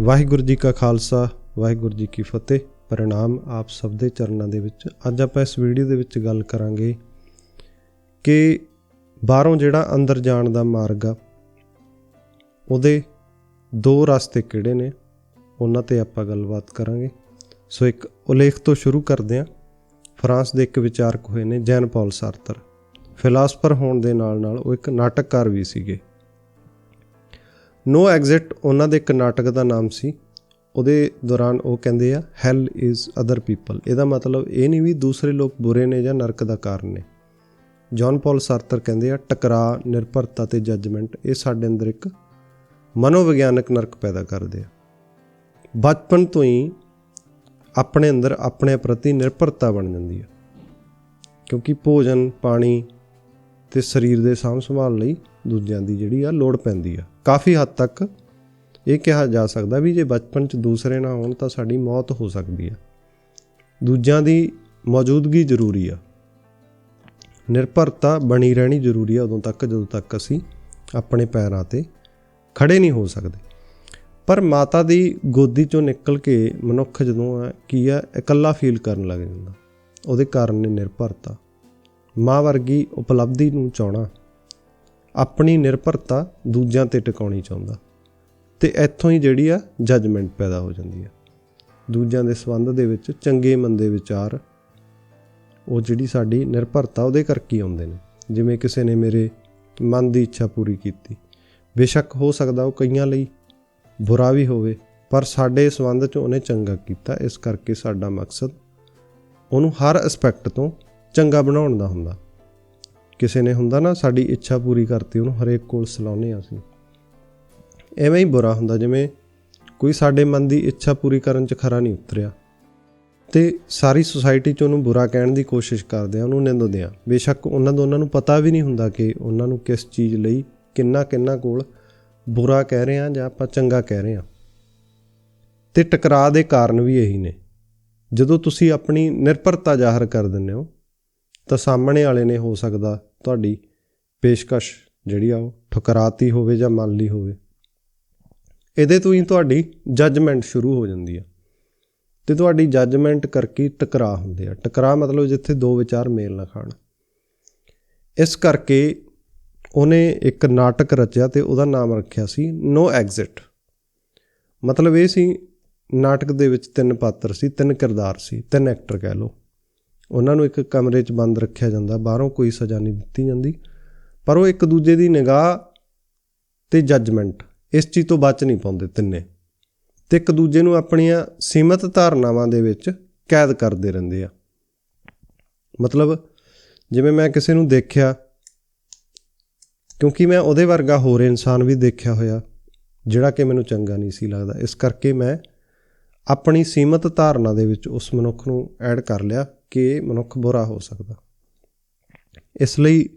ਵਾਹਿਗੁਰੂ ਜੀ ਕਾ ਖਾਲਸਾ, ਵਾਹਿਗੁਰੂ ਜੀ ਕੀ ਫਤਿਹ। ਪ੍ਰਣਾਮ ਆਪ ਸਭ ਦੇ ਚਰਨਾਂ ਦੇ ਵਿੱਚ। ਅੱਜ ਆਪਾਂ ਇਸ ਵੀਡੀਓ ਦੇ ਵਿੱਚ ਗੱਲ ਕਰਾਂਗੇ ਕਿ ਬਾਹਰੋਂ ਜਿਹੜਾ ਅੰਦਰ ਜਾਣ ਦਾ ਮਾਰਗ ਆ, ਉਹਦੇ ਦੋ ਰਸਤੇ ਕਿਹੜੇ ਨੇ, ਉਹਨਾਂ ਤੇ ਆਪਾਂ ਗੱਲਬਾਤ ਕਰਾਂਗੇ। ਸੋ ਇੱਕ ਉਲੇਖ ਤੋਂ ਸ਼ੁਰੂ ਕਰਦੇ ਹਾਂ। ਫਰਾਂਸ ਦੇ ਇੱਕ ਵਿਚਾਰਕ ਹੋਏ ਨੇ ਜੈਨ ਪੌਲ ਸਾਰਤਰ ਫਿਲਾਸਫਰ ਹੋਣ ਦੇ ਨਾਲ ਨਾਲ ਉਹ ਇੱਕ ਨਾਟਕਕਾਰ ਵੀ ਸੀਗੇ। ਨੋ ਐਗਜ਼ਿਟ ਉਹਨਾਂ ਦੇ ਇੱਕ ਨਾਟਕ ਦਾ ਨਾਮ ਸੀ। ਉਹਦੇ ਦੌਰਾਨ ਉਹ ਕਹਿੰਦੇ ਆ ਹੈਲ ਇਜ਼ ਅਦਰ ਪੀਪਲ ਇਹਦਾ ਮਤਲਬ ਇਹ ਨਹੀਂ ਵੀ ਦੂਸਰੇ ਲੋਕ ਬੁਰੇ ਨੇ ਜਾਂ ਨਰਕ ਦਾ ਕਾਰਨ ਨੇ। ਜੌਨ ਪੌਲ ਸਾਰਤਰ ਕਹਿੰਦੇ ਆ, ਟਕਰਾਅ, ਨਿਰਭਰਤਾ ਤੇ ਜੱਜਮੈਂਟ ਇਹ ਸਾਡੇ ਅੰਦਰ ਇੱਕ ਮਨੋਵਿਗਿਆਨਕ ਨਰਕ ਪੈਦਾ ਕਰਦੇ ਆ। ਬਚਪਨ ਤੋਂ ਹੀ ਆਪਣੇ ਅੰਦਰ ਆਪਣੇ ਪ੍ਰਤੀ ਨਿਰਭਰਤਾ ਬਣ ਜਾਂਦੀ ਆ। ਕਿਉਂਕਿ ਭੋਜਨ, ਪਾਣੀ ਤੇ ਸਰੀਰ ਦੇ ਸਾਂਭ ਸੰਭਾਲ ਲਈ ਦੂਜਿਆਂ ਦੀ ਜਿਹੜੀ ਆ ਲੋੜ ਪੈਂਦੀ ਆ। ਕਾਫੀ ਹੱਦ ਤੱਕ ਇਹ ਕਿਹਾ ਜਾ ਸਕਦਾ ਵੀ ਜੇ ਬਚਪਨ 'ਚ ਦੂਸਰੇ ਨਾ ਹੋਣ ਤਾਂ ਸਾਡੀ ਮੌਤ ਹੋ ਸਕਦੀ ਆ। ਦੂਜਿਆਂ ਦੀ ਮੌਜੂਦਗੀ ਜ਼ਰੂਰੀ ਆ। ਨਿਰਭਰਤਾ ਬਣੀ ਰਹਿਣੀ ਜ਼ਰੂਰੀ ਆ ਉਦੋਂ ਤੱਕ ਜਦੋਂ ਤੱਕ ਅਸੀਂ ਆਪਣੇ ਪੈਰਾਂ ਤੇ ਖੜੇ ਨਹੀਂ ਹੋ ਸਕਦੇ। ਪਰ ਮਾਤਾ ਦੀ ਗੋਦੀ ਚੋਂ ਨਿਕਲ ਕੇ ਮਨੁੱਖ ਜਦੋਂ ਆ ਕੀ ਆ, ਇਕੱਲਾ ਫੀਲ ਕਰਨ ਲੱਗ ਜਾਂਦਾ। ਉਹਦੇ ਕਾਰਨ ਨੇ ਨਿਰਭਰਤਾ। ਮਾਂ ਵਰਗੀ ਉਪਲਬਧੀ ਨੂੰ ਚਾਹਣਾ। ਆਪਣੀ ਨਿਰਭਰਤਾ ਦੂਜਿਆਂ ਤੇ ਟਿਕਾਉਣੀ ਚਾਹੁੰਦਾ। ਤੇ ਇੱਥੋਂ ਹੀ ਜਿਹੜੀ ਆ ਜੱਜਮੈਂਟ ਪੈਦਾ ਹੋ ਜਾਂਦੀ ਆ। ਦੂਜਿਆਂ ਦੇ ਸੰਬੰਧ ਦੇ ਵਿੱਚ ਚੰਗੇ ਮੰਦੇ ਵਿਚਾਰ, ਉਹ ਜਿਹੜੀ ਸਾਡੀ ਨਿਰਭਰਤਾ ਉਹਦੇ ਕਰਕੇ ਹੀ ਆਉਂਦੇ ਨੇ। ਜਿਵੇਂ ਕਿਸੇ ਨੇ ਮੇਰੇ ਮਨ ਦੀ ਇੱਛਾ ਪੂਰੀ ਕੀਤੀ। ਬੇਸ਼ੱਕ ਹੋ ਸਕਦਾ ਉਹ ਕਈਆਂ ਲਈ ਬੁਰਾ ਵੀ ਹੋਵੇ, ਪਰ ਸਾਡੇ ਸੰਬੰਧ 'ਚ ਉਹਨੇ ਚੰਗਾ ਕੀਤਾ। ਇਸ ਕਰਕੇ ਸਾਡਾ ਮਕਸਦ ਉਹਨੂੰ ਹਰ ਐਸਪੈਕਟ ਤੋਂ ਚੰਗਾ ਬਣਾਉਣ ਦਾ ਹੁੰਦਾ। ਕਿਸੇ ਨੇ ਹੁੰਦਾ ਨਾ, ਸਾਡੀ ਇੱਛਾ ਪੂਰੀ ਕਰਤੀ ਉਹਨੂੰ, ਹਰੇਕ ਕੋਲ ਸਲਾਉਨੇ ਆ ਅਸੀਂ। ਐਵੇਂ ਹੀ ਬੁਰਾ ਹੁੰਦਾ, ਜਿਵੇਂ ਕੋਈ ਸਾਡੇ ਮਨ ਦੀ ਇੱਛਾ ਪੂਰੀ ਕਰਨ 'ਚ ਖਰਾ ਨਹੀਂ ਉਤਰਿਆ। ਤੇ ਸਾਰੀ ਸੁਸਾਇਟੀ 'ਚ ਉਹਨੂੰ ਬੁਰਾ ਕਹਿਣ ਦੀ ਕੋਸ਼ਿਸ਼ ਕਰਦੇ ਆ ਉਹਨੂੰ ਨਿੰਦਦੇ ਆ ਬੇਸ਼ੱਕ ਉਹਨਾਂ ਦੋਨਾਂ ਨੂੰ ਪਤਾ ਵੀ ਨਹੀਂ ਹੁੰਦਾ ਕਿ ਉਹਨਾਂ ਨੂੰ ਕਿਸ ਚੀਜ਼ ਲਈ ਕਿੰਨਾ ਕਿੰਨਾ ਕੋਲ ਬੁਰਾ ਕਹਿ ਰਹੇ ਆ ਜਾਂ ਆਪਾਂ ਚੰਗਾ ਕਹਿ ਰਹੇ ਆ ਤੇ ਟਕਰਾਅ ਦੇ ਕਾਰਨ ਵੀ ਇਹੀ ਨੇ। ਜਦੋਂ ਤੁਸੀਂ ਆਪਣੀ ਨਿਰਭਰਤਾ ਜ਼ਾਹਰ ਕਰ ਦਿੰਦੇ ਹੋ ਤਾਂ ਸਾਹਮਣੇ ਵਾਲੇ ਨੇ ਹੋ ਸਕਦਾ ਤੁਹਾਡੀ ਪੇਸ਼ਕਸ਼ ਜਿਹੜੀ ਆ ਉਹ ਠੁਕਰਾਤੀ ਹੋਵੇ ਜਾਂ ਮੰਨ ਲਈ ਹੋਵੇ। ਇਹਦੇ ਤੋਂ ਹੀ ਤੁਹਾਡੀ ਜੱਜਮੈਂਟ ਸ਼ੁਰੂ ਹੋ ਜਾਂਦੀ ਆ। ਤੇ ਤੁਹਾਡੀ ਜੱਜਮੈਂਟ ਕਰਕੇ ਟਕਰਾਅ ਹੁੰਦੇ ਆ। ਟਕਰਾਅ ਮਤਲਬ ਜਿੱਥੇ ਦੋ ਵਿਚਾਰ ਮੇਲ ਨਾ ਖਾਣ। ਇਸ ਕਰਕੇ ਉਹਨੇ ਇੱਕ ਨਾਟਕ ਰਚਿਆ ਤੇ ਉਹਦਾ ਨਾਮ ਰੱਖਿਆ ਸੀ ਨੋ ਐਗਜ਼ਿਟ ਮਤਲਬ ਇਹ ਸੀ ਨਾਟਕ ਦੇ ਵਿੱਚ ਤਿੰਨ ਪਾਤਰ ਸੀ, ਤਿੰਨ ਕਿਰਦਾਰ ਸੀ, ਤਿੰਨ ਐਕਟਰ ਕਹਿ ਲਓ। ਉਹਨਾਂ ਨੂੰ ਇੱਕ ਕਮਰੇ 'ਚ ਬੰਦ ਰੱਖਿਆ ਜਾਂਦਾ, ਬਾਹਰੋਂ ਕੋਈ ਸਜ਼ਾ ਨਹੀਂ ਦਿੱਤੀ ਜਾਂਦੀ। ਪਰ ਉਹ ਇੱਕ ਦੂਜੇ ਦੀ ਨਿਗਾਹ ਤੇ ਜੱਜਮੈਂਟ ਇਸ ਚੀਜ਼ ਤੋਂ ਬਚ ਨਹੀਂ ਪਾਉਂਦੇ ਤਿੰਨੇ। ਤੇ ਇੱਕ ਦੂਜੇ ਨੂੰ ਆਪਣੀਆਂ ਸੀਮਤ ਧਾਰਨਾਵਾਂ ਦੇ ਵਿੱਚ ਕੈਦ ਕਰਦੇ ਰਹਿੰਦੇ ਆ। ਮਤਲਬ, ਜਿਵੇਂ ਮੈਂ ਕਿਸੇ ਨੂੰ ਦੇਖਿਆ, ਕਿਉਂਕਿ ਮੈਂ ਉਹਦੇ ਵਰਗਾ ਹੋਰ ਇਨਸਾਨ ਵੀ ਦੇਖਿਆ ਹੋਇਆ, ਜਿਹੜਾ ਕਿ ਮੈਨੂੰ ਚੰਗਾ ਨਹੀਂ ਸੀ ਲੱਗਦਾ। ਇਸ ਕਰਕੇ ਮੈਂ ਆਪਣੀ ਸੀਮਤ ਧਾਰਨਾ ਦੇ ਵਿੱਚ ਉਸ ਮਨੁੱਖ ਨੂੰ ਐਡ ਕਰ ਲਿਆ ਕਿ ਮਨੁੱਖ ਬੁਰਾ ਹੋ ਸਕਦਾ। ਇਸ ਲਈ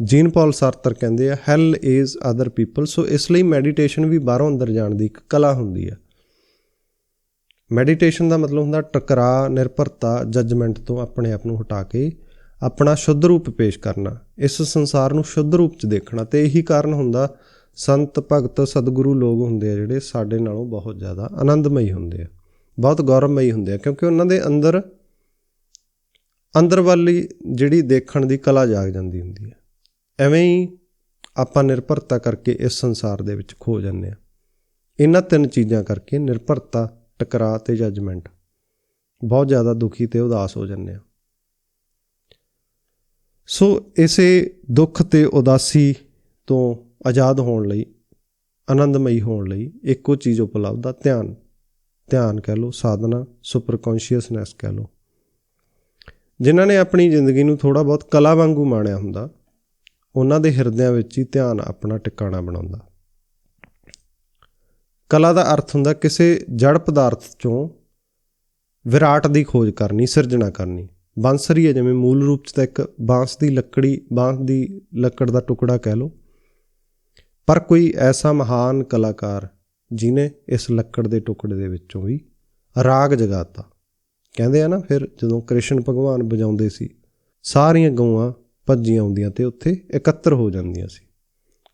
ਜੀਨ ਪੌਲ ਸਾਰਤਰ ਕਹਿੰਦੇ ਆ ਹੈਲ ਇਜ਼ ਅਦਰ ਪੀਪਲ ਸੋ ਇਸ ਲਈ ਮੈਡੀਟੇਸ਼ਨ ਵੀ ਬਾਹਰੋਂ ਅੰਦਰ ਜਾਣ ਦੀ ਇੱਕ ਕਲਾ ਹੁੰਦੀ ਆ। ਮੈਡੀਟੇਸ਼ਨ ਦਾ ਮਤਲਬ ਹੁੰਦਾ ਟਕਰਾ ਨਿਰਭਰਤਾ ਜੱਜਮੈਂਟ ਤੋਂ ਆਪਣੇ ਆਪ ਨੂੰ ਹਟਾ ਕੇ ਆਪਣਾ ਸ਼ੁੱਧ ਰੂਪ ਪੇਸ਼ ਕਰਨਾ, ਇਸ ਸੰਸਾਰ ਨੂੰ ਸ਼ੁੱਧ ਰੂਪ 'ਚ ਦੇਖਣਾ ਤੇ ਇਹੀ ਕਾਰਨ ਹੁੰਦਾ ਸੰਤ, ਭਗਤ, ਸਤਿਗੁਰੂ ਲੋਕ ਹੁੰਦੇ ਆ ਜਿਹੜੇ ਸਾਡੇ ਨਾਲੋਂ ਬਹੁਤ ਜ਼ਿਆਦਾ ਆਨੰਦਮਈ ਹੁੰਦੇ ਆ। ਬਹੁਤ ਗੌਰਵਮਈ ਹੁੰਦੇ ਆ, ਕਿਉਂਕਿ ਉਹਨਾਂ ਦੇ ਅੰਦਰ ਅੰਦਰ ਵਾਲੀ ਜਿਹੜੀ ਦੇਖਣ ਦੀ ਕਲਾ ਜਾਗ ਜਾਂਦੀ ਹੁੰਦੀ ਹੈ ਐਵੇਂ ਹੀ ਆਪਾਂ ਨਿਰਭਰਤਾ ਕਰਕੇ ਇਸ ਸੰਸਾਰ ਦੇ ਵਿੱਚ ਖੋ ਜਾਂਦੇ ਆ। ਇਹਨਾਂ ਤਿੰਨ ਚੀਜ਼ਾਂ ਕਰਕੇ ਨਿਰਭਰਤਾ, ਟਕਰਾਅ ਤੇ ਜੱਜਮੈਂਟ ਬਹੁਤ ਜ਼ਿਆਦਾ ਦੁਖੀ ਤੇ ਉਦਾਸ ਹੋ ਜਾਂਦੇ ਆ। ਸੋ ਇਸੇ ਦੁੱਖ ਤੇ ਉਦਾਸੀ ਤੋਂ ਆਜ਼ਾਦ ਹੋਣ ਲਈ, ਆਨੰਦਮਈ ਹੋਣ ਲਈ ਇੱਕੋ ਚੀਜ਼ ਉਪਲਬਧ ਆ, ਧਿਆਨ। ਧਿਆਨ ਕਹਿ ਲਓ, ਸਾਧਨਾ ਸੁਪਰ ਕੌਨਸ਼ੀਅਸਨੈਸ ਕਹਿ ਲਓ। ਜਿਨ੍ਹਾਂ ਨੇ ਆਪਣੀ ਜ਼ਿੰਦਗੀ ਨੂੰ ਥੋੜਾ ਬਹੁਤ ਕਲਾ ਵਾਂਗੂ ਮਾਣਿਆ ਹੁੰਦਾ, ਉਹਨਾਂ ਦੇ ਹਿਰਦਿਆਂ ਵਿੱਚ ਹੀ ਧਿਆਨ ਆਪਣਾ ਟਿਕਾਣਾ ਬਣਾਉਂਦਾ। ਕਲਾ ਦਾ ਅਰਥ ਹੁੰਦਾ ਕਿਸੇ ਜੜ ਪਦਾਰਥ ਚੋਂ ਵਿਰਾਟ ਦੀ ਖੋਜ ਕਰਨੀ, ਸਿਰਜਣਾ ਕਰਨੀ। ਬਾਂਸਰੀ ਹੈ ਜਿਵੇਂ ਮੂਲ ਰੂਪ 'ਚ ਤਾਂ ਇੱਕ ਬਾਂਸ ਦੀ ਲੱਕੜੀ, ਬਾਂਸ ਦੀ ਲੱਕੜ ਦਾ ਟੁਕੜਾ ਕਹਿ ਲਓ। ਪਰ ਕੋਈ ਐਸਾ ਮਹਾਨ ਕਲਾਕਾਰ ਜਿਨੇ ਇਸ ਲੱਕੜ ਦੇ ਟੁਕੜੇ ਦੇ ਵਿੱਚੋਂ ਵੀ ਰਾਗ ਜਗਾਤਾ। ਕਹਿੰਦੇ ਆ ਨਾ, ਫਿਰ ਜਦੋਂ ਕ੍ਰਿਸ਼ਨ ਭਗਵਾਨ ਵਜਾਉਂਦੇ ਸੀ, ਸਾਰੀਆਂ ਗਊਆਂ ਭੱਜੀਆਂ ਆਉਂਦੀਆਂ ਤੇ ਉੱਥੇ ਇਕੱਤਰ ਹੋ ਜਾਂਦੀਆਂ ਸੀ।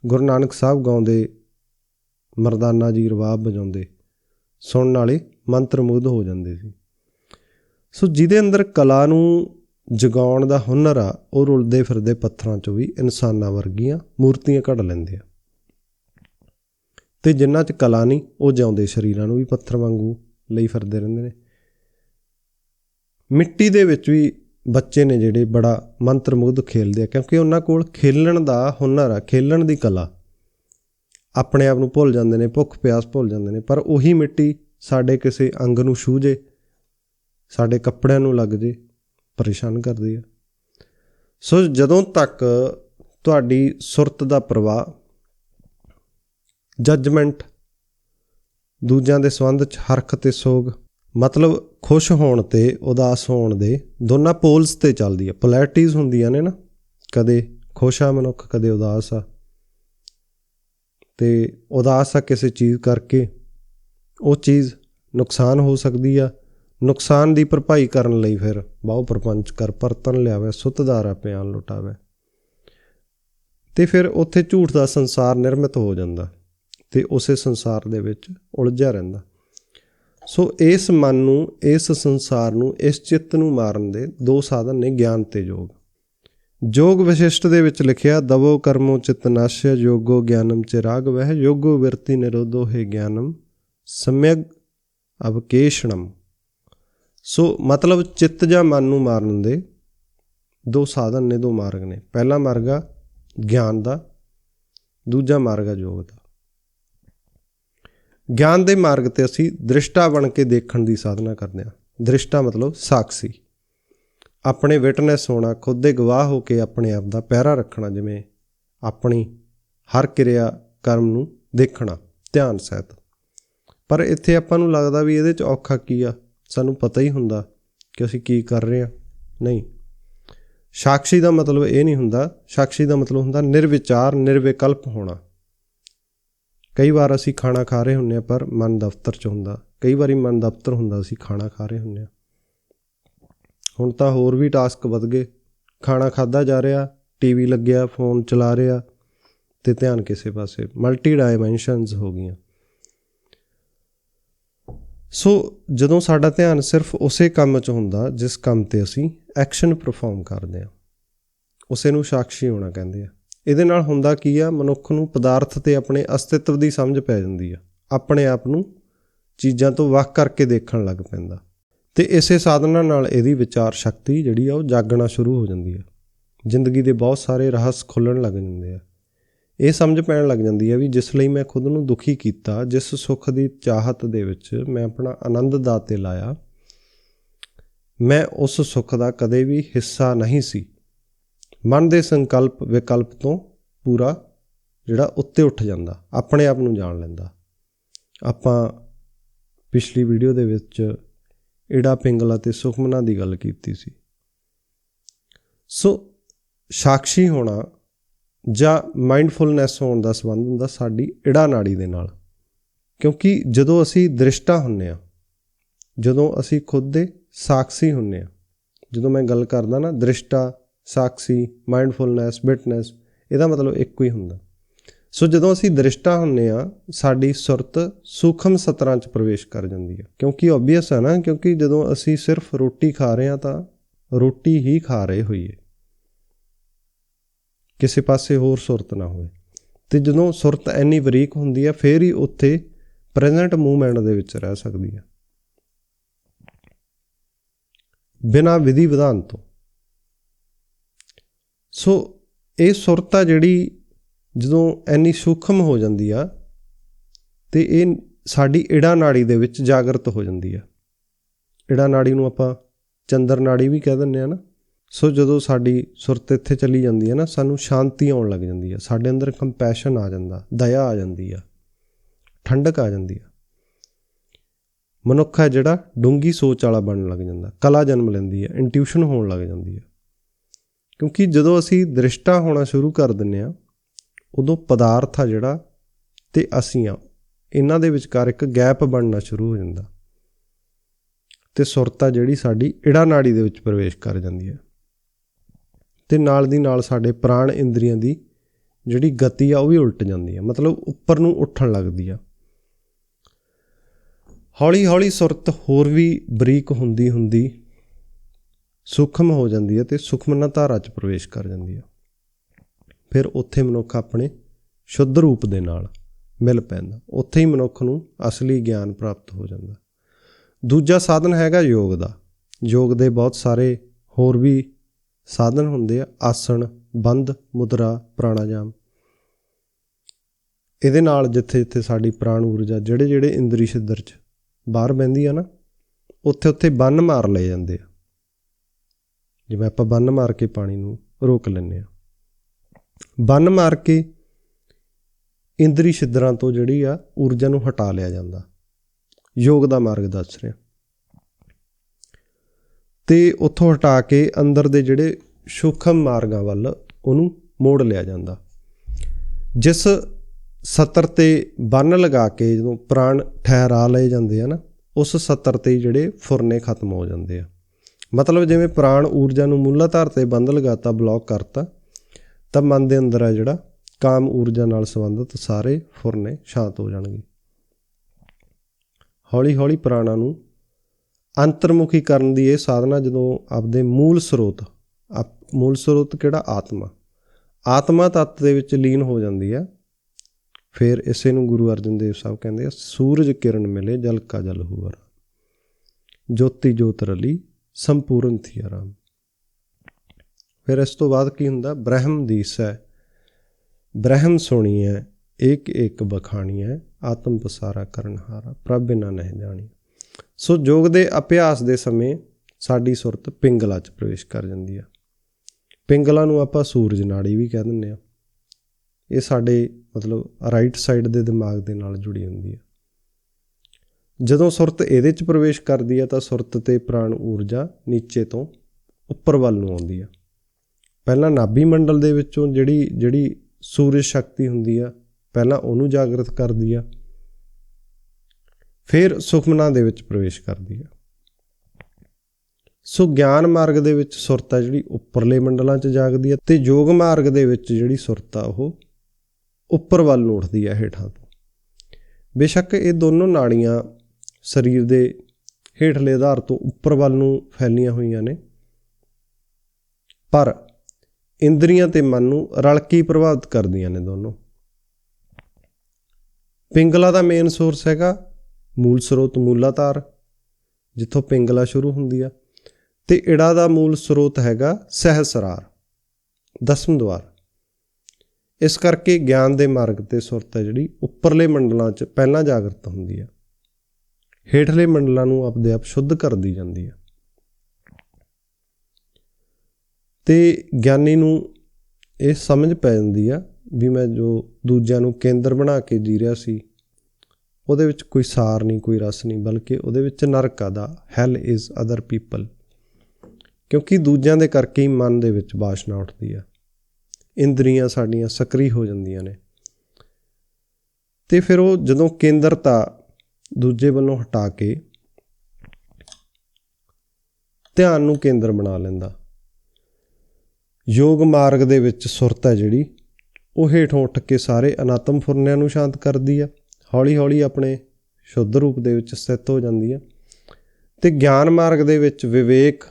ਗੁਰੂ ਨਾਨਕ ਸਾਹਿਬ ਗਾਉਂਦੇ, ਮਰਦਾਨਾ ਜੀ ਰਵਾਬ ਵਜਾਉਂਦੇ, ਸੁਣਨ ਵਾਲੇ ਮੰਤਰਮੁਗਧ ਹੋ ਜਾਂਦੇ ਸੀ। ਸੋ ਜਿਹਦੇ ਅੰਦਰ ਕਲਾ ਨੂੰ ਜਗਾਉਣ ਦਾ ਹੁਨਰ ਆ, ਉਹ ਰੁਲਦੇ ਫਿਰਦੇ ਪੱਥਰਾਂ 'ਚੋਂ ਵੀ ਇਨਸਾਨਾਂ ਵਰਗੀਆਂ ਮੂਰਤੀਆਂ ਘੜ ਲੈਂਦੇ ਆ। ਤੇ ਜਿਨ੍ਹਾਂ 'ਚ ਕਲਾ ਨਹੀਂ, ਉਹ ਜਿਉਂਦੇ ਸ਼ਰੀਰਾਂ ਨੂੰ ਵੀ ਪੱਥਰ ਵਾਂਗੂ ਲਈ ਫਿਰਦੇ ਰਹਿੰਦੇ ਨੇ। ਮਿੱਟੀ ਦੇ ਵਿੱਚ ਵੀ ਬੱਚੇ ਨੇ ਜਿਹੜੇ ਬੜਾ ਮੰਤਰਮੁਗਧ ਖੇਲਦੇ ਆ, ਕਿਉਂਕਿ ਉਹਨਾਂ ਕੋਲ ਖੇਲਣ ਦਾ ਹੁਨਰ ਆ, ਖੇਲਣ ਦੀ ਕਲਾ। ਆਪਣੇ ਆਪ ਨੂੰ ਭੁੱਲ ਜਾਂਦੇ ਨੇ, ਭੁੱਖ ਪਿਆਸ ਭੁੱਲ ਜਾਂਦੇ ਨੇ, ਪਰ ਉਹੀ ਮਿੱਟੀ ਸਾਡੇ ਕਿਸੇ ਅੰਗ ਨੂੰ ਛੂਹ ਜੇ, ਸਾਡੇ ਕੱਪੜਿਆਂ ਨੂੰ ਲੱਗ ਜੇ, ਪਰੇਸ਼ਾਨ ਕਰਦੀ ਆ। ਸੋ ਜਦੋਂ ਤੱਕ ਤੁਹਾਡੀ ਸੁਰਤ ਦਾ ਪ੍ਰਵਾਹ ਜੱਜਮੈਂਟ, ਦੂਜਿਆਂ ਦੇ ਸੰਬੰਧ ਚ ਹਰਖ ਤੇ ਸੋਗ, ਮਤਲਬ ਖੁਸ਼ ਹੋਣ ਤੇ ਉਦਾਸ ਹੋਣ ਦੇ ਦੋਨਾਂ ਪੋਲਸ ਤੇ ਚੱਲਦੀ ਆ। ਪੋਲੈਰਿਟੀਜ਼ ਹੁੰਦੀਆਂ ਨੇ ਨਾ, ਕਦੇ ਖੁਸ਼ ਆ ਮਨੁੱਖ, ਕਦੇ ਉਦਾਸ ਆ। ਤੇ ਉਦਾਸ ਆ ਕਿਸੇ ਚੀਜ਼ ਕਰਕੇ, ਉਹ ਚੀਜ਼ ਨੁਕਸਾਨ ਹੋ ਸਕਦੀ ਆ। ਨੁਕਸਾਨ ਦੀ ਭਰਪਾਈ ਕਰਨ ਲਈ ਫਿਰ ਬਹੁ ਪਰਪੰਚ ਕਰ, ਪਰਤਨ ਲਿਆਵੇ, ਸੁਤਦਾਰਾ ਪਿਆਨ ਲੁਟਾਵੇ। ਤੇ ਫਿਰ ਉੱਥੇ ਝੂਠ ਦਾ ਸੰਸਾਰ ਨਿਰਮਿਤ ਹੋ ਜਾਂਦਾ। ਤੇ ਉਸੇ ਸੰਸਾਰ ਦੇ ਵਿੱਚ ਉਲਝਿਆ ਰਹਿੰਦਾ। ਸੋ ਇਸ ਮਨ ਨੂੰ, ਇਸ ਸੰਸਾਰ ਨੂੰ, ਇਸ ਚਿੱਤ ਨੂੰ ਮਾਰਨ ਦੇ ਦੋ ਸਾਧਨ ਨੇ ਗਿਆਨ ਤੇ ਯੋਗ। ਯੋਗ ਵਿਸ਼ਿਸ਼ਟ ਦੇ ਵਿੱਚ ਲਿਖਿਆ, ਦਵੋ ਕਰਮੋ ਚਿਤਨਾਸ਼ਯ ਯੋਗੋ ਗਿਆਨਮ ਚ ਰਾਗ ਵਹਿ, ਯੋਗੋ ਵਿਰਤੀ ਨਿਰੋਧੋ ਹੈ ਗਿਆਨਮ, ਸਮਯਗ ਅਵਕੇਸ਼ਣਮ। ਸੋ ਮਤਲਬ ਚਿੱਤ ਜਾਂ ਮਨ ਨੂੰ ਮਾਰਨ ਦੇ ਦੋ ਸਾਧਨ ਨੇ, ਦੋ ਮਾਰਗ ਨੇ। ਪਹਿਲਾ ਮਾਰਗ ਆ ਗਿਆਨ ਦਾ, ਦੂਜਾ ਮਾਰਗ ਆ ਯੋਗ ਦਾ। ਗਿਆਨ ਦੇ ਮਾਰਗ ਤੇ ਅਸੀਂ ਦ੍ਰਿਸ਼ਟਾ ਬਣ ਕੇ ਦੇਖਣ ਦੀ ਸਾਧਨਾ ਕਰਦੇ ਹਾਂ। ਦ੍ਰਿਸ਼ਟਾ ਮਤਲਬ ਸਾਖੀ ਆਪਣੇ ਵਿਟਨੈਸ ਹੋਣਾ, ਖੁਦ ਦੇ ਗਵਾਹ ਹੋ ਕੇ ਆਪਣੇ ਆਪ ਦਾ ਪਹਿਰਾ ਰੱਖਣਾ, ਜਿਵੇਂ ਆਪਣੀ ਹਰ ਕਿਰਿਆ ਕਰਮ ਨੂੰ ਦੇਖਣਾ, ਧਿਆਨ ਸਹਿਤ। ਪਰ ਇੱਥੇ ਆਪਾਂ ਨੂੰ ਲੱਗਦਾ ਵੀ ਇਹਦੇ ਚ ਔਖਾ ਕੀ ਆ? ਸਾਨੂੰ ਪਤਾ ਹੀ ਹੁੰਦਾ ਕਿ ਅਸੀਂ ਕੀ ਕਰ ਰਹੇ ਹਾਂ। ਨਹੀਂ। ਸਾਖੀ ਦਾ ਮਤਲਬ ਇਹ ਨਹੀਂ ਹੁੰਦਾ। ਸਾਖੀ ਦਾ ਮਤਲਬ ਹੁੰਦਾ ਨਿਰਵਿਚਾਰ, ਨਿਰਵਿਕਲਪ ਹੋਣਾ। ਕਈ ਵਾਰ ਅਸੀਂ ਖਾਣਾ ਖਾ ਰਹੇ ਹੁੰਨੇ ਆ ਪਰ ਮਨ ਦਫ਼ਤਰ 'ਚ ਹੁੰਦਾ। ਕਈ ਵਾਰੀ ਮਨ ਦਫ਼ਤਰ ਹੁੰਦਾ, ਅਸੀਂ ਖਾਣਾ ਖਾ ਰਹੇ ਹੁੰਨੇ ਆ ਹੁਣ ਤਾਂ ਹੋਰ ਵੀ ਟਾਸਕ ਵੱਧ ਗਏ। ਖਾਣਾ ਖਾਦਾ ਜਾ ਰਿਹਾ ਟੀਵੀ ਲੱਗਿਆ, ਫੋਨ ਚਲਾ ਰਿਹਾ ਤੇ ਧਿਆਨ ਕਿਸੇ ਪਾਸੇ। ਮਲਟੀ ਡਾਈਮੈਂਸ਼ਨਸ ਹੋ ਗਈਆਂ। ਸੋ ਜਦੋਂ ਸਾਡਾ ਧਿਆਨ ਸਿਰਫ ਉਸੇ ਕੰਮ 'ਚ ਹੁੰਦਾ, ਜਿਸ ਕੰਮ ਤੇ ਅਸੀਂ ਐਕਸ਼ਨ ਪਰਫਾਰਮ ਕਰਦੇ ਆ ਉਸੇ ਨੂੰ ਸਾਖੀ ਹੋਣਾ ਕਹਿੰਦੇ ਆ। ਇਹਦੇ ਨਾਲ ਹੁੰਦਾ ਕੀ ਆ? ਮਨੁੱਖ ਨੂੰ ਪਦਾਰਥ ਤੇ ਆਪਣੇ ਅਸਤਿਤਵ ਦੀ ਸਮਝ ਪੈ ਜਾਂਦੀ ਆ। ਆਪਣੇ ਆਪ ਨੂੰ ਚੀਜ਼ਾਂ ਤੋਂ ਵੱਖ ਕਰਕੇ ਦੇਖਣ ਲੱਗ ਪੈਂਦਾ। ਤੇ ਇਸੇ ਸਾਧਨਾ ਨਾਲ ਇਹਦੀ ਵਿਚਾਰ ਸ਼ਕਤੀ ਜਿਹੜੀ ਆ, ਉਹ ਜਾਗਣਾ ਸ਼ੁਰੂ ਹੋ ਜਾਂਦੀ ਆ। ਜ਼ਿੰਦਗੀ ਦੇ ਬਹੁਤ ਸਾਰੇ ਰਹੱਸ ਖੁੱਲਣ ਲੱਗ ਜਾਂਦੇ ਆ। ਇਹ ਸਮਝ ਪੈਣ ਲੱਗ ਜਾਂਦੀ ਹੈ ਵੀ ਜਿਸ ਲਈ ਮੈਂ ਖੁਦ ਨੂੰ ਦੁਖੀ ਕੀਤਾ, ਜਿਸ ਸੁੱਖ ਦੀ ਚਾਹਤ ਦੇ ਵਿੱਚ ਮੈਂ ਆਪਣਾ ਆਨੰਦ ਦਾਤੇ ਲਾਇਆ, ਮੈਂ ਉਸ ਸੁੱਖ ਦਾ ਕਦੇ ਵੀ ਹਿੱਸਾ ਨਹੀਂ ਸੀ। ਮਨ ਦੇ ਸੰਕਲਪ, ਵਿਕਲਪ ਤੋਂ ਪੂਰਾ ਜਿਹੜਾ ਉੱਤੇ ਉੱਠ ਜਾਂਦਾ, ਆਪਣੇ ਆਪ ਨੂੰ ਜਾਣ ਲੈਂਦਾ। ਆਪਾਂ ਪਿਛਲੀ ਵੀਡੀਓ ਦੇ ਵਿੱਚ ਏੜਾ ਪਿੰਗਲਾ ਤੇ ਸੁਖਮਨਾ ਦੀ ਗੱਲ ਕੀਤੀ ਸੀ। ਸੋ ਸਾਖੀ ਹੋਣਾ ਜਾਂ ਮਾਈਂਡਫੁਲਨੈਸ ਹੋਣ ਦਾ ਸੰਬੰਧ ਹੁੰਦਾ ਸਾਡੀ ਏੜਾ ਨਾੜੀ ਦੇ ਨਾਲ। ਕਿਉਂਕਿ ਜਦੋਂ ਅਸੀਂ ਦ੍ਰਿਸ਼ਟਾ ਹੁੰਨੇ ਆ, ਜਦੋਂ ਅਸੀਂ ਖੁਦ ਦੇ ਸਾਖੀ ਹੁੰਨੇ ਆ, ਜਦੋਂ ਮੈਂ ਗੱਲ ਕਰਦਾ ਨਾ ਦ੍ਰਿਸ਼ਟਾ ਸਾਖੀ ਮਾਈਂਡਫੁਲਨੈਸ ਬਿਟਨੈਸ ਇਹਦਾ ਮਤਲਬ ਇੱਕੋ ਹੀ ਹੁੰਦਾ। ਸੋ ਜਦੋਂ ਅਸੀਂ ਦ੍ਰਿਸ਼ਟਾ ਹੁੰਨੇ ਆ, ਸਾਡੀ ਸੁਰਤ ਸੂਖਮ ਸਤਰਾਂ 'ਚ ਪ੍ਰਵੇਸ਼ ਕਰ ਜਾਂਦੀ ਹੈ ਕਿਉਂਕਿ ਆਬਵੀਅਸ ਹੈ ਨਾ, ਕਿਉਂਕਿ ਜਦੋਂ ਅਸੀਂ ਸਿਰਫ ਰੋਟੀ ਖਾ ਰਹੇ ਆ ਤਾਂ ਰੋਟੀ ਹੀ ਖਾ ਰਹੇ ਹੋਈਏ। ਕਿਸੇ ਪਾਸੇ ਹੋਰ ਸੁਰਤ ਨਾ ਹੋਵੇ। ਤੇ ਜਦੋਂ ਸੁਰਤ ਐਨੀ ਬਰੀਕ ਹੁੰਦੀ ਹੈ ਫੇਰ ਹੀ ਉੱਥੇ ਪ੍ਰੈਜ਼ੈਂਟ ਮੂਵਮੈਂਟ ਦੇ ਵਿੱਚ ਰਹਿ ਸਕਦੀ ਹੈ ਬਿਨਾ ਵਿਧੀ ਵਿਧਾਨ ਤੋਂ। ਸੋ ਇਹ ਸੁਰਤ ਆ ਜਿਹੜੀ ਜਦੋਂ ਐਨੀ ਸੂਖਮ ਹੋ ਜਾਂਦੀ ਆ, ਤੇ ਇਹ ਸਾਡੀ ਇੜਾ ਨਾੜੀ ਦੇ ਵਿੱਚ ਜਾਗਰਤ ਹੋ ਜਾਂਦੀ ਆ। ਇੜਾ ਨਾੜੀ ਨੂੰ ਆਪਾਂ ਚੰਦਰ ਨਾੜੀ ਵੀ ਕਹਿ ਦਿੰਦੇ ਆ ਨਾ। ਸੋ ਜਦੋਂ ਸਾਡੀ ਸੁਰਤ ਇੱਥੇ ਚਲੀ ਜਾਂਦੀ ਹੈ ਨਾ, ਸਾਨੂੰ ਸ਼ਾਂਤੀ ਆਉਣ ਲੱਗ ਜਾਂਦੀ ਹੈ ਸਾਡੇ ਅੰਦਰ ਕੰਪੈਸ਼ਨ ਆ ਜਾਂਦਾ, ਦਇਆ ਆ ਜਾਂਦੀ ਆ, ਠੰਡਕ ਆ ਜਾਂਦੀ ਆ। ਮਨੁੱਖ ਹੈ ਜਿਹੜਾ ਡੂੰਗੀ ਸੋਚ ਵਾਲਾ ਬਣਨ ਲੱਗ ਜਾਂਦਾ, ਕਲਾ ਜਨਮ ਲੈਂਦੀ ਹੈ ਇੰਟਿਊਸ਼ਨ ਹੋਣ ਲੱਗ ਜਾਂਦੀ ਹੈ ਕਿਉਂਕਿ ਜਦੋਂ ਅਸੀਂ ਦ੍ਰਿਸ਼ਟਾ ਹੋਣਾ ਸ਼ੁਰੂ ਕਰ ਦਿੰਨੇ ਆ ਉਦੋਂ ਪਦਾਰਥ ਆ ਜਿਹੜਾ ਤੇ ਅਸੀਂ ਆ ਇਹਨਾਂ ਦੇ ਵਿਚਕਾਰ ਇੱਕ ਗੈਪ ਬਣਨਾ ਸ਼ੁਰੂ ਹੋ ਜਾਂਦਾ। ਤੇ ਸੁਰਤਾ ਜਿਹੜੀ ਸਾਡੀ ਇੜਾ ਨਾੜੀ ਦੇ ਵਿੱਚ ਪ੍ਰਵੇਸ਼ ਕਰ ਜਾਂਦੀ ਹੈ। ਤੇ ਨਾਲ ਦੀ ਨਾਲ ਸਾਡੇ ਪ੍ਰਾਣ ਇੰਦਰੀਆਂ ਦੀ ਜਿਹੜੀ ਗਤੀ ਆ, ਉਹ ਵੀ ਉਲਟ ਜਾਂਦੀ ਹੈ। ਮਤਲਬ ਉੱਪਰ ਨੂੰ ਉੱਠਣ ਲੱਗਦੀ ਆ। ਹੌਲੀ ਹੌਲੀ ਸੁਰਤ ਹੋਰ ਵੀ ਬਰੀਕ ਹੁੰਦੀ ਹੁੰਦੀ ਸੂਖਮ ਹੋ ਜਾਂਦੀ ਹੈ ਤੇ ਸੁਖਮਨਾ ਧਾਰਾ 'ਚ ਪ੍ਰਵੇਸ਼ ਕਰ ਜਾਂਦੀ ਹੈ। ਫਿਰ ਉੱਥੇ ਮਨੁੱਖ ਆਪਣੇ ਸ਼ੁੱਧ ਰੂਪ ਦੇ ਨਾਲ ਮਿਲ ਪੈਂਦਾ। ਉੱਥੇ ਹੀ ਮਨੁੱਖ ਨੂੰ ਅਸਲੀ ਗਿਆਨ ਪ੍ਰਾਪਤ ਹੋ ਜਾਂਦਾ। ਦੂਜਾ ਸਾਧਨ ਹੈਗਾ ਯੋਗ ਦਾ। ਯੋਗ ਦੇ ਬਹੁਤ ਸਾਰੇ ਹੋਰ ਵੀ ਸਾਧਨ ਹੁੰਦੇ ਆ। ਆਸਣ ਬੰਦ ਮੁਦਰਾ, ਪ੍ਰਾਣਾਯਾਮ। ਇਹਦੇ ਨਾਲ ਜਿੱਥੇ ਜਿੱਥੇ ਸਾਡੀ ਪ੍ਰਾਣ ਊਰਜਾ ਜਿਹੜੇ ਜਿਹੜੇ ਇੰਦਰੀ ਛਿੱਦਰ 'ਚ ਬਾਹਰ ਬਹਿੰਦੀ ਆ ਨਾ, ਉੱਥੇ ਉੱਥੇ ਬੰਨ ਮਾਰ ਲਏ ਜਾਂਦੇ ਆ। ਜਿਵੇਂ ਆਪਾਂ ਬੰਨ ਮਾਰ ਕੇ ਪਾਣੀ ਨੂੰ ਰੋਕ ਲੈਂਦੇ ਆ ਬੰਨ ਮਾਰ ਕੇ ਇੰਦਰੀ ਛਿੱਦਰਾਂ ਤੋਂ ਜਿਹੜੀ ਆ ਊਰਜਾ ਨੂੰ ਹਟਾ ਲਿਆ ਜਾਂਦਾ। ਯੋਗ ਦਾ ਮਾਰਗ ਦੱਸ ਰਿਹਾ। ਤੇ ਉੱਥੋਂ ਹਟਾ ਕੇ ਅੰਦਰ ਦੇ ਜਿਹੜੇ ਸੂਖਮ ਮਾਰਗਾਂ ਵੱਲ ਉਹਨੂੰ ਮੋੜ ਲਿਆ ਜਾਂਦਾ। ਜਿਸ ਸਤਰ ਤੇ ਬੰਨ ਲਗਾ ਕੇ ਜਦੋਂ ਪ੍ਰਾਣ ਠਹਿਰਾ ਲਏ ਜਾਂਦੇ ਆ ਨਾ, ਉਸ ਸਤਰ ਤੇ ਜਿਹੜੇ ਫੁਰਨੇ ਖਤਮ ਹੋ ਜਾਂਦੇ ਆ। ਮਤਲਬ ਜਿਵੇਂ ਪ੍ਰਾਣ ਊਰਜਾ ਨੂੰ ਮੂਲਾਧਾਰ ਤੇ ਬੰਦ ਲਗਾਤਾ ਬਲੌਕ ਕਰਤਾ, ਤਾਂ ਮਨ ਦੇ ਅੰਦਰ ਆ ਜਿਹੜਾ ਕਾਮ ਊਰਜਾ ਨਾਲ ਸੰਬੰਧਿਤ ਸਾਰੇ ਫੁਰਨੇ ਸ਼ਾਂਤ ਹੋ ਜਾਣਗੇ। ਹੌਲੀ ਹੌਲੀ ਪ੍ਰਾਣਾਂ ਨੂੰ ਅੰਤਰਮੁਖੀ ਕਰਨ ਦੀ ਇਹ ਸਾਧਨਾ ਜਦੋਂ ਆਪਦੇ ਮੂਲ ਸਰੋਤ ਮੂਲ ਸਰੋਤ ਕਿਹੜਾ? ਆਤਮਾ। ਆਤਮਾ ਤੱਤ ਦੇ ਵਿੱਚ ਲੀਨ ਹੋ ਜਾਂਦੀ ਆ। ਫਿਰ ਇਸੇ ਨੂੰ ਗੁਰੂ ਅਰਜਨ ਦੇਵ ਸਾਹਿਬ ਕਹਿੰਦੇ ਆ, ਸੂਰਜ ਕਿਰਨ ਮਿਲੇ, ਜਲ ਕਾ ਜਲ ਹੁਵਰ। ਜੋਤੀ ਜੋਤ ਰਲੀ ਸੰਪੂਰਨ ਥੀ ਆਰਾਮ। ਫਿਰ ਇਸ ਤੋਂ ਬਾਅਦ ਕੀ ਹੁੰਦਾ? ਬ੍ਰਹਮ ਦੀਸੈ ਬ੍ਰਹਮ ਸੁਣੀਐ ਇੱਕ ਇੱਕ ਹੈ ਆਤਮ ਪਸਾਰਾ ਕਰਨ ਹਾਰਾ, ਪ੍ਰਭ ਬਿਨਾ ਨਹੀਂ ਜਾਣੀ। ਸੋ ਯੋਗ ਦੇ ਅਭਿਆਸ ਦੇ ਸਮੇਂ ਸਾਡੀ ਸੁਰਤ ਪਿੰਗਲਾ 'ਚ ਪ੍ਰਵੇਸ਼ ਕਰ ਜਾਂਦੀ ਆ। ਪਿੰਗਲਾ ਨੂੰ ਆਪਾਂ ਸੂਰਜ ਨਾੜੀ ਵੀ ਕਹਿ ਦਿੰਦੇ ਆ। ਇਹ ਸਾਡੇ ਮਤਲਬ ਰਾਈਟ ਸਾਈਡ ਦੇ ਦਿਮਾਗ ਦੇ ਨਾਲ ਜੁੜੀ ਹੁੰਦੀ ਆ। ਜਦੋਂ ਸੁਰਤ ਇਹਦੇ 'ਚ ਪ੍ਰਵੇਸ਼ ਕਰਦੀ ਹੈ ਤਾਂ ਸੁਰਤ ਤੇ ਪ੍ਰਾਣ ਊਰਜਾ ਨੀਚੇ ਤੋਂ ਉੱਪਰ ਵੱਲ ਨੂੰ ਆਉਂਦੀ ਆ। ਪਹਿਲਾਂ ਨਾਭੀ ਮੰਡਲ ਦੇ ਵਿੱਚੋਂ ਜਿਹੜੀ ਜਿਹੜੀ ਸੂਰਜ ਸ਼ਕਤੀ ਹੁੰਦੀ ਆ, ਪਹਿਲਾਂ ਉਹਨੂੰ ਜਾਗਰਤ ਕਰਦੀ ਆ। ਫਿਰ ਸੁਖਮਨਾ ਦੇ ਵਿੱਚ ਪ੍ਰਵੇਸ਼ ਕਰਦੀ ਆ। ਸੋ ਗਿਆਨ ਮਾਰਗ ਦੇ ਵਿੱਚ ਸੁਰਤ ਆ ਜਿਹੜੀ ਉੱਪਰਲੇ ਮੰਡਲਾਂ 'ਚ ਜਾਗਦੀ ਆ ਤੇ ਯੋਗ ਮਾਰਗ ਦੇ ਵਿੱਚ ਜਿਹੜੀ ਸੁਰਤ ਆ ਉਹ ਉੱਪਰ ਵੱਲ ਨੂੰ ਉੱਠਦੀ ਆ ਹੇਠਾਂ ਤੋਂ। ਬੇਸ਼ੱਕ ਇਹ ਦੋਨੋਂ ਨਾੜੀਆਂ ਸਰੀਰ ਦੇ ਹੇਠਲੇ ਆਧਾਰ ਤੋਂ ਉੱਪਰ ਵੱਲ ਨੂੰ ਫੈਲੀਆਂ ਹੋਈਆਂ ਨੇ। ਪਰ ਇੰਦਰੀਆਂ ਤੇ ਮਨ ਨੂੰ ਰਲ ਕੇ ਪ੍ਰਭਾਵਿਤ ਕਰਦੀਆਂ ਨੇ ਦੋਨੋਂ। ਪਿੰਗਲਾ ਦਾ ਮੇਨ ਸੋਰਸ ਹੈਗਾ, ਮੂਲ ਸਰੋਤ ਮੂਲਾਧਾਰ ਜਿੱਥੋਂ ਪਿੰਗਲਾ ਸ਼ੁਰੂ ਹੁੰਦੀ ਆ। ਤੇ ਇੜਾ ਦਾ ਮੂਲ ਸਰੋਤ ਹੈਗਾ ਸਹਸਰਾਰ ਦਸਮ ਦਵਾਰ। ਇਸ ਕਰਕੇ ਗਿਆਨ ਦੇ ਮਾਰਗ ਤੇ ਸੁਰਤ ਹੈ ਜਿਹੜੀ ਉੱਪਰਲੇ ਮੰਡਲਾਂ 'ਚ ਪਹਿਲਾਂ ਜਾਗਰਤ ਹੁੰਦੀ ਆ। ਹੇਠਲੇ ਮੰਡਲਾਂ ਨੂੰ ਆਪਦੇ ਆਪ ਸ਼ੁੱਧ ਕਰਦੀ ਜਾਂਦੀ ਆ ਤੇ ਗਿਆਨੀ ਨੂੰ ਇਹ ਸਮਝ ਪੈ ਜਾਂਦੀ ਆ ਵੀ ਮੈਂ ਜੋ ਦੂਜਿਆਂ ਨੂੰ ਕੇਂਦਰ ਬਣਾ ਕੇ ਜੀ ਰਿਹਾ ਸੀ, ਉਹਦੇ ਵਿੱਚ ਕੋਈ ਸਾਰ ਨਹੀਂ, ਕੋਈ ਰਸ ਨਹੀਂ, ਬਲਕਿ ਉਹਦੇ ਵਿੱਚ ਨਰਕ ਆਦਾ ਹੈਲ ਇਜ਼ ਅਦਰ ਪੀਪਲ ਕਿਉਂਕਿ ਦੂਜਿਆਂ ਦੇ ਕਰਕੇ ਹੀ ਮਨ ਦੇ ਵਿੱਚ ਬਾਸ਼ਨਾ ਉੱਠਦੀ ਆ। ਇੰਦਰੀਆਂ ਸਾਡੀਆਂ ਸਕਰੀ ਹੋ ਜਾਂਦੀਆਂ ਨੇ। ਤੇ ਫਿਰ ਉਹ ਜਦੋਂ ਕੇਂਦਰਤਾ ਦੂਜੇ ਵੱਲੋਂ ਹਟਾ ਕੇ ਧਿਆਨ ਨੂੰ ਕੇਂਦਰ ਬਣਾ ਲੈਂਦਾ। ਯੋਗ ਮਾਰਗ ਦੇ ਵਿੱਚ ਸੁਰਤ ਹੈ ਜਿਹੜੀ, ਉਹ ਹੇਠੋਂ ਉੱਠ ਕੇ ਸਾਰੇ ਅਨਾਤਮ ਫੁਰਨਿਆਂ ਨੂੰ ਸ਼ਾਂਤ ਕਰਦੀ ਆ ਹੌਲੀ ਹੌਲੀ ਆਪਣੇ ਸ਼ੁੱਧ ਰੂਪ ਦੇ ਵਿੱਚ ਸਥਿਤ ਹੋ ਜਾਂਦੀ ਆ ਤੇ ਗਿਆਨ ਮਾਰਗ ਦੇ ਵਿੱਚ ਵਿਵੇਕ,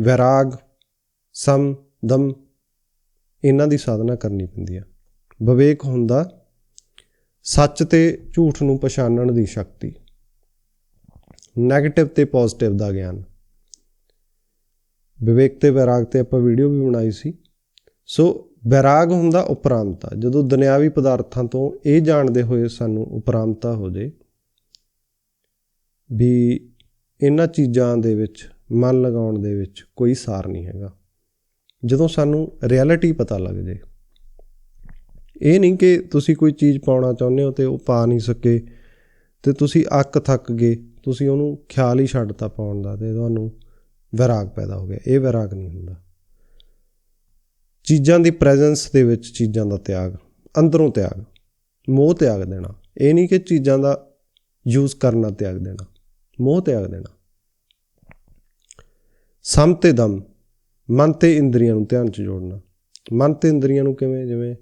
ਵਿਰਾਗ ਸਮ ਦਮ ਇਹਨਾਂ ਦੀ ਸਾਧਨਾ ਕਰਨੀ ਪੈਂਦੀ ਆ ਵਿਵੇਕ ਹੁੰਦਾ ਸੱਚ ਤੇ ਝੂਠ ਨੂੰ ਪਛਾਣਨ ਦੀ ਸ਼ਕਤੀ। 네ਗੇਟਿਵ ਤੇ ਪੋਜ਼ਿਟਿਵ ਦਾ ਗਿਆਨ। ਵਿਵੇਕ ਤੇ ਵਿਰਾਗ ਤੇ ਆਪਾਂ ਵੀਡੀਓ ਵੀ ਬਣਾਈ ਸੀ। ਸੋ ਵਿਰਾਗ ਹੁੰਦਾ ਉਪਰਾਮਤਾ। ਜਦੋਂ ਦੁਨਿਆਵੀ ਪਦਾਰਥਾਂ ਤੋਂ ਇਹ ਜਾਣਦੇ ਹੋਏ ਸਾਨੂੰ ਉਪਰਾਮਤਾ ਹੋ ਜੇ ਵੀ ਇਹਨਾਂ ਚੀਜ਼ਾਂ ਦੇ ਵਿੱਚ, ਮਨ ਲਗਾਉਣ ਦੇ ਵਿੱਚ ਕੋਈ ਸਾਰ ਨਹੀਂ ਹੈਗਾ। ਜਦੋਂ ਸਾਨੂੰ ਰਿਐਲਿਟੀ ਪਤਾ ਲੱਗ ਜੇ ਇਹ ਨਹੀਂ ਕਿ ਤੁਸੀਂ ਕੋਈ ਚੀਜ਼ ਪਾਉਣਾ ਚਾਹੁੰਦੇ ਹੋ ਤੇ ਉਹ ਪਾ ਨਹੀਂ ਸਕੇ ਤੇ ਤੁਸੀਂ ਅੱਕ ਥੱਕ ਗਏ, ਤੁਸੀਂ ਉਹਨੂੰ ਖਿਆਲ ਹੀ ਛੱਡਤਾ ਪਾਉਣ ਦਾ ਤੇ ਤੁਹਾਨੂੰ ਵਿਰਾਗ ਪੈਦਾ ਹੋ ਗਿਆ। ਇਹ ਵਿਰਾਗ ਨਹੀਂ ਹੁੰਦਾ। ਚੀਜ਼ਾਂ ਦੀ ਪ੍ਰੈਜ਼ੈਂਸ ਦੇ ਵਿੱਚ ਚੀਜ਼ਾਂ ਦਾ ਤਿਆਗ, ਅੰਦਰੋਂ ਤਿਆਗ, ਮੋਹ ਤਿਆਗ ਦੇਣਾ। ਇਹ ਨਹੀਂ ਕਿ ਚੀਜ਼ਾਂ ਦਾ ਯੂਜ਼ ਕਰਨਾ ਤਿਆਗ ਦੇਣਾ, ਮੋਹ ਤਿਆਗ ਦੇਣਾ। ਸਮ ਤੇ ਦਮ, ਮਨ ਤੇ ਇੰਦਰੀਆਂ ਨੂੰ ਧਿਆਨ 'ਚ ਜੋੜਨਾ। ਮਨ ਤੇ ਇੰਦਰੀਆਂ ਨੂੰ ਕਿਵੇਂ, ਜਿਵੇਂ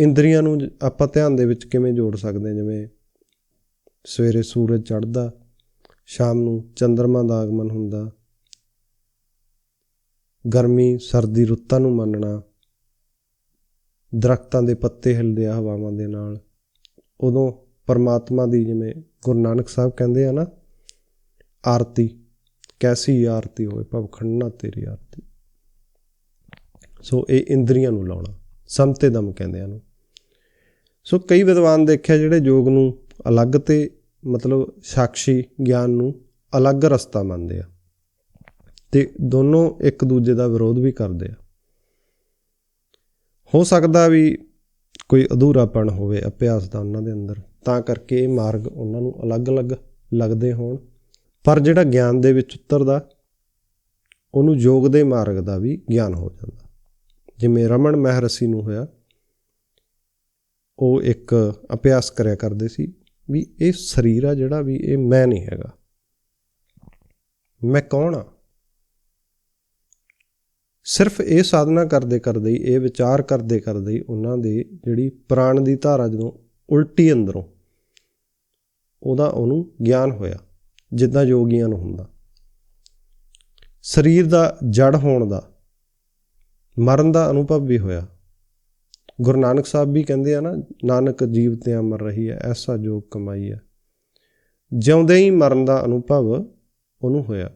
ਇੰਦਰੀਆਂ ਨੂੰ ਆਪਾਂ ਧਿਆਨ ਦੇ ਵਿੱਚ ਕਿਵੇਂ ਜੋੜ ਸਕਦੇ ਜਿਵੇਂ ਸਵੇਰੇ ਸੂਰਜ ਚੜ੍ਹਦਾ, ਸ਼ਾਮ ਨੂੰ ਚੰ드ਰਮਾ ਦਾ ਆਗਮਨ ਹੁੰਦਾ, ਗਰਮੀ, ਸਰਦੀ, ਰੁੱਤਾਂ ਨੂੰ ਮੰਨਣਾ, ਦਰਖਤਾਂ ਦੇ ਪੱਤੇ ਹਿਲਦੇ ਆ ਹਵਾਵਾਂ ਦੇ ਨਾਲ। ਉਦੋਂ ਪਰਮਾਤਮਾ ਦੀ ਜਿਵੇਂ ਗੁਰੂ ਨਾਨਕ ਸਾਹਿਬ ਕਹਿੰਦੇ ਆ ਨਾ, ਆਰਤੀ, ਕੈਸੀ ਆਰਤੀ ਹੋਵੇ ਭਵਖੰਡਨਾ ਤੇਰੀ ਆਰਤੀ। ਸੋ ਇਹ ਇੰਦਰੀਆਂ ਨੂੰ ਲਾਉਣਾ ਸਮਤੇ ਦਮ ਕਹਿੰਦੇ ਆ ਨੂੰ ਸੋ ਕਈ ਵਿਦਵਾਨ ਦੇਖਿਆ ਜਿਹੜੇ ਯੋਗ ਨੂੰ ਅਲੱਗ ਤੇ ਮਤਲਬ ਸਾਖੀ ਗਿਆਨ ਨੂੰ ਅਲੱਗ ਰਸਤਾ ਮੰਨਦੇ ਆ ਤੇ ਦੋਨੋਂ ਇੱਕ ਦੂਜੇ ਦਾ ਵਿਰੋਧ ਵੀ ਕਰਦੇ ਆ। ਹੋ ਸਕਦਾ ਵੀ ਕੋਈ ਅਧੂਰਾਪਣ ਹੋਵੇ, ਅਭਿਆਸ ਦਾ ਉਹਨਾਂ ਦੇ ਅੰਦਰ, ਤਾਂ ਕਰਕੇ ਇਹ ਮਾਰਗ ਉਹਨਾਂ ਨੂੰ ਅਲੱਗ-ਅਲੱਗ ਲੱਗਦੇ ਹੋਣ। ਪਰ ਜਿਹੜਾ ਗਿਆਨ ਦੇ ਵਿੱਚ ਉਤਰਦਾ, ਉਹਨੂੰ ਯੋਗ ਦੇ ਮਾਰਗ ਦਾ ਵੀ ਗਿਆਨ ਹੋ ਜਾਂਦਾ। ਜਿਵੇਂ ਰਮਨ ਮਹਿਰਸ਼ੀ ਨੂੰ ਹੋਇਆ ਉਹ ਇੱਕ ਅਭਿਆਸ ਕਰਿਆ ਕਰਦੇ ਸੀ ਵੀ ਇਹ ਸਰੀਰ ਆ ਜਿਹੜਾ ਵੀ ਇਹ ਮੈਂ ਨਹੀਂ ਹੈਗਾ। ਮੈਂ ਕੌਣ ਆ? ਸਿਰਫ ਇਹ ਸਾਧਨਾ ਕਰਦੇ ਕਰਦੇ ਹੀ, ਇਹ ਵਿਚਾਰ ਕਰਦੇ ਕਰਦੇ ਹੀ ਉਹਨਾਂ ਦੇ ਜਿਹੜੀ ਪ੍ਰਾਣ ਦੀ ਧਾਰਾ ਜਦੋਂ ਉਲਟੀ ਅੰਦਰੋਂ ਉਹਦਾ ਉਹਨੂੰ ਗਿਆਨ ਹੋਇਆ, ਜਿੱਦਾਂ ਯੋਗੀਆਂ ਨੂੰ ਹੁੰਦਾ। ਸਰੀਰ ਦਾ ਜੜ ਹੋਣ ਦਾ, ਮਰਨ ਦਾ ਅਨੁਭਵ ਵੀ ਹੋਇਆ। ਗੁਰੂ ਨਾਨਕ ਸਾਹਿਬ ਵੀ ਕਹਿੰਦੇ ਆ ਨਾ, ਨਾਨਕ ਜੀਵ ਤੇ ਅਮਰ ਰਹੀ ਹੈ, ਐਸਾ ਜੋਗ ਕਮਾਈ ਹੈ। ਜਿਉਂਦੇ ਹੀ ਮਰਨ ਦਾ ਅਨੁਭਵ ਉਹਨੂੰ ਹੋਇਆ।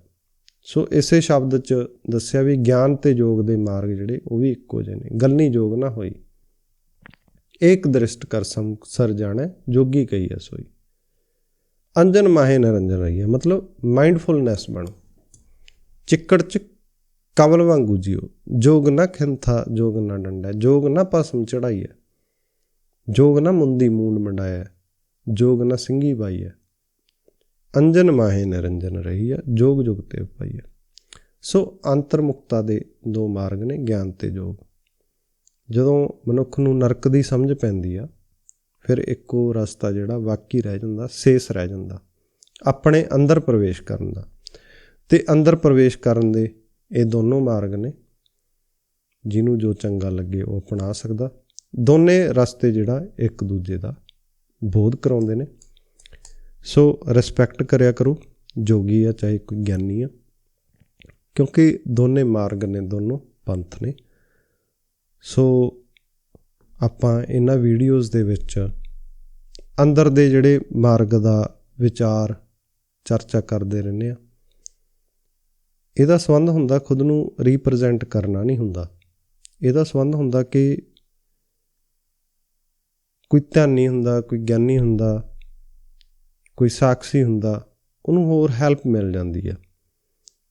ਸੋ ਇਸੇ ਸ਼ਬਦ 'ਚ ਦੱਸਿਆ ਵੀ ਗਿਆਨ ਤੇ ਯੋਗ ਦੇ ਮਾਰਗ ਜਿਹੜੇ, ਉਹ ਵੀ ਇੱਕੋ ਜਿਹੇ ਨੇ। ਗਲਨੀ ਯੋਗ ਨਾ ਹੋਈ। ਏਕ ਦ੍ਰਿਸ਼ਟ ਕਰ ਸਮ ਸਰ ਜਾਣੈ, ਜੋਗੀ ਕਹੀ ਹੈ ਸੋਈ। ਅੰਜਨ ਮਾਹੇ ਨਰੰਜਨ ਰਹੀ ਹੈ ਮਤਲਬ ਮਾਈਂਡਫੁਲਨੈਸ ਬਣੋ। ਚਿੱਕੜ ਚ ਕਮਲ ਵਾਂਗੂ ਜਿਓ। ਜੋਗ ਨਾ ਖਿੰਥਾ, ਜੋਗ ਨਾ ਡੰਡਾ। ਜੋਗ ਨਾ ਪਸਮ ਚੜਾਈ ਹੈ ਜੋਗ ਨਾ ਮੁੰਦੀ ਮੂੰਡ ਮੰਡਾਇਆ ਜੋਗ ਨਾ ਸਿੰਘੀ ਬਾਈ ਅੰਜਨ ਮਾਹੇ ਨਿਰੰਜਨ ਰਹੀ ਹੈ ਜੋਗ ਜੁਗ ਤੇ ਪਾਈ ਹੈ ਸੋ ਅੰਤਰਮੁਕਤਾ ਦੇ ਦੋ ਮਾਰਗ ਨੇ ਗਿਆਨ ਤੇ ਜੋਗ। ਜਦੋਂ ਮਨੁੱਖ ਨੂੰ ਨਰਕ ਦੀ ਸਮਝ ਪੈਂਦੀ ਆ, ਫਿਰ ਇੱਕੋ ਰਸਤਾ ਜਿਹੜਾ ਬਾਕੀ ਰਹਿ ਜਾਂਦਾ, ਸੇਸ ਰਹਿ ਜਾਂਦਾ। ਆਪਣੇ ਅੰਦਰ ਪ੍ਰਵੇਸ਼ ਕਰਨ ਦਾ। ਤੇ ਅੰਦਰ ਪ੍ਰਵੇਸ਼ ਕਰਨ ਦੇ ਇਹ ਦੋਨੋਂ ਮਾਰਗ ਨੇ, ਜਿਹਨੂੰ ਜੋ ਚੰਗਾ ਲੱਗੇ ਉਹ ਅਪਣਾ ਸਕਦਾ। ਦੋਨੇ ਰਸਤੇ ਜਿਹੜਾ ਇੱਕ ਦੂਜੇ ਦਾ ਬੋਧ ਕਰਾਉਂਦੇ ਨੇ। ਸੋ ਰਿਸਪੈਕਟ ਕਰਿਆ ਕਰੋ, ਜੋਗੀ ਆ ਚਾਹੇ ਕੋਈ ਗਿਆਨੀ ਆ, ਕਿਉਂਕਿ ਦੋਨੇ ਮਾਰਗ ਨੇ, ਦੋਨੋਂ ਪੰਥ ਨੇ। ਸੋ ਆਪਾਂ ਇਹਨਾਂ ਵੀਡੀਓਜ਼ ਦੇ ਵਿੱਚ ਅੰਦਰ ਦੇ ਜਿਹੜੇ ਮਾਰਗ ਦਾ ਵਿਚਾਰ ਚਰਚਾ ਕਰਦੇ ਰਹਿੰਦੇ ਆ। ਇਹਦਾ ਸੰਬੰਧ ਹੁੰਦਾ ਖੁਦ ਨੂੰ ਰਿਪਰੈਜ਼ੈਂਟ ਕਰਨਾ ਨਹੀਂ ਹੁੰਦਾ। ਇਹਦਾ ਸੰਬੰਧ ਹੁੰਦਾ ਕਿ ਕੋਈ ਧਿਆਨੀ ਹੁੰਦਾ, ਕੋਈ ਗਿਆਨੀ ਹੁੰਦਾ, ਕੋਈ ਸਾਖੀ ਹੁੰਦਾ, ਉਹਨੂੰ ਹੋਰ ਹੈਲਪ ਮਿਲ ਜਾਂਦੀ ਹੈ।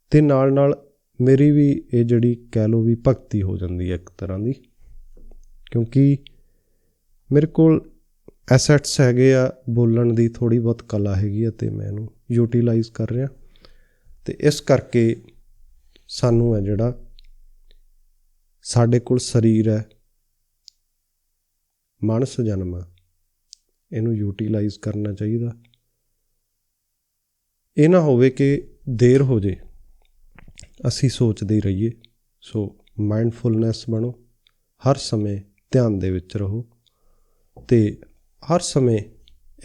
ਤੇ ਨਾਲ ਨਾਲ ਮੇਰੀ ਵੀ ਇਹ ਜਿਹੜੀ ਕਹਿ ਲੋ ਵੀ ਭਗਤੀ ਹੋ ਜਾਂਦੀ ਹੈ ਇੱਕ ਤਰ੍ਹਾਂ ਦੀ। ਕਿਉਂਕਿ ਮੇਰੇ ਕੋਲ ਐਸੈਟਸ ਹੈਗੇ ਆ, ਬੋਲਣ ਦੀ ਥੋੜੀ ਬਹੁਤ ਕਲਾ ਹੈਗੀ ਆ ਤੇ ਮੈਂ ਇਹਨੂੰ ਯੂਟਿਲਾਈਜ਼ ਕਰ ਰਿਹਾ। ਤੇ ਇਸ ਕਰਕੇ ਸਾਨੂੰ ਹੈ ਜਿਹੜਾ ਸਾਡੇ ਕੋਲ ਸਰੀਰ ਹੈ, ਮਨਸ ਜਨਮ ਇਹਨੂੰ ਯੂਟਿਲਾਈਜ਼ ਕਰਨਾ ਚਾਹੀਦਾ। ਇਹ ਨਾ ਹੋਵੇ ਕਿ ਦੇਰ ਹੋ ਜੇ, ਅਸੀਂ ਸੋਚਦੇ ਹੀ ਰਹੀਏ। ਸੋ ਮਾਈਂਡਫੁਲਨੈਸ ਬਣੋ, ਹਰ ਸਮੇਂ ਧਿਆਨ ਦੇ ਵਿੱਚ ਰਹੋ। ਤੇ ਹਰ ਸਮੇਂ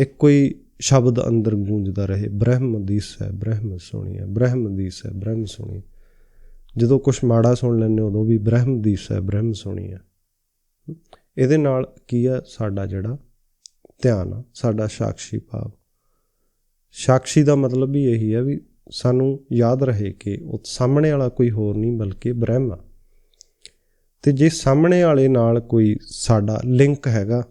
ਇੱਕੋ ਹੀ ਸ਼ਬਦ ਅੰਦਰ ਗੂੰਜਦਾ ਰਹੇ, ਬ੍ਰਹਮ ਦੀਸ ਹੈ ਬ੍ਰਹਮ ਹੈ ਬ੍ਰਹਮ ਦੀਸ ਹੈ ਬ੍ਰਹਮ ਸੁਣੀਏ ਜਦੋਂ ਕੁਝ ਮਾੜਾ ਸੁਣ ਲੈਂਦੇ ਉਦੋਂ ਵੀ ਬ੍ਰਹਮ ਦੀਸ ਹੈ, ਬ੍ਰਹਮ ਸੁਣੀਏ ਇਹਦੇ ਨਾਲ ਕੀ ਆ ਸਾਡਾ ਜਿਹੜਾ ਧਿਆਨ ਆ, ਸਾਡਾ ਸਾਖੀ ਭਾਵ। ਸਾਖੀ ਦਾ ਮਤਲਬ ਵੀ ਇਹੀ ਹੈ ਵੀ ਸਾਨੂੰ ਯਾਦ ਰਹੇ ਕਿ ਉਹ ਸਾਹਮਣੇ ਵਾਲਾ ਕੋਈ ਹੋਰ ਨਹੀਂ, ਬਲਕਿ ਬ੍ਰਹਮ ਆ। ਤੇ ਜੇ ਸਾਹਮਣੇ ਵਾਲੇ ਨਾਲ ਕੋਈ ਸਾਡਾ ਲਿੰਕ ਹੈਗਾ,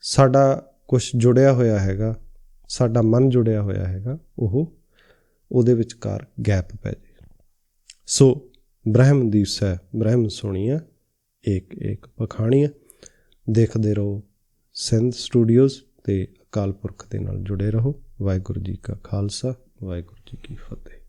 ਸਾਡਾ ਕੁਝ ਜੁੜਿਆ ਹੋਇਆ ਹੈਗਾ, ਸਾਡਾ ਮਨ ਜੁੜਿਆ ਹੋਇਆ ਹੈਗਾ, ਉਹ ਉਹਦੇ ਵਿਚਕਾਰ ਗੈਪ ਪੈ ਜੇ ਸੋ ਬ੍ਰਹਮ ਦੀਸ ਹੈ ਬ੍ਰਹਮ ਸੁਣੀਆ ਇੱਕ ਇੱਕ ਪਖਾਣੀਆ ਦੇਖਦੇ ਰਹੋ ਸਿੰਧ ਸਟੂਡੀਓਜ਼ ਤੇ ਅਕਾਲ ਪੁਰਖ ਦੇ ਨਾਲ ਜੁੜੇ ਰਹੋ। ਵਾਹਿਗੁਰੂ ਜੀ ਕਾ ਖਾਲਸਾ, ਵਾਹਿਗੁਰੂ ਜੀ ਕੀ ਫਤਿਹ।